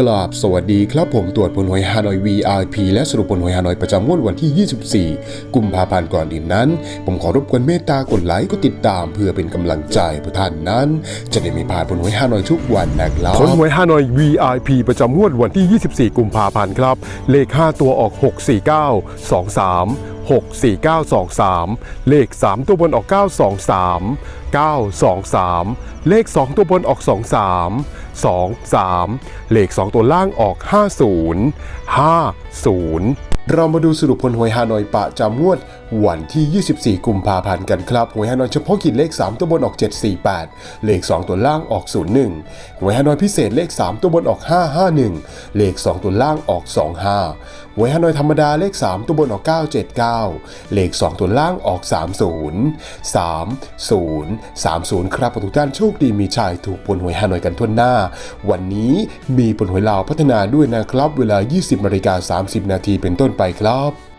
กราบสวัสดีครับผมตรวจผลหวยฮานอย VIP และสรุปผลหวยฮานอยประจำงวดวันที่ 24 กุมภาพันธ์ก่อนอื่นนั้น ผมขอรบกวนเมตตากดไลค์กดติดตามเพื่อเป็นกำลังใจเพื่อท่านนั้น จะได้ไม่พลาดผลหวยฮานอยทุกวันนะครับผลหวยฮานอย VIP ประจำงวดวันที่ 24 กุมภาพันธ์ครับ เลข 5 ตัวออก 649 23 64923 เลข 3 ตัวบนออก 923 923 เลข 2 ตัวบนออก 23 23 เลข 2 ตัวล่างออก 50 50 เรามาดูสรุปผลหวยฮานอยปะจำงวด วันที่ 24 กุมภาพันธ์กันครับ หวยฮานอยเฉพาะกิจเลข 3 ตัวบนออก 748 เลข 2 ตัวล่างออก 01 หวยฮานอยพิเศษเลข 3 ตัวบนออก 551 เลข 2 ตัวล่างออก 25 หวยฮานอยธรรมดาเลข 3 ตัวบนออก 979 เลข 2 ตัวล่างออก 30 30 30 ครับทุกท่านโชคดีมีชัยถูกผลหวยฮานอยกันทั่วหน้า วันนี้มีผลหวยลาวพัฒนาด้วยนะครับ เวลา 20นาฬิกา30 นาทีเป็นต้นไปครับ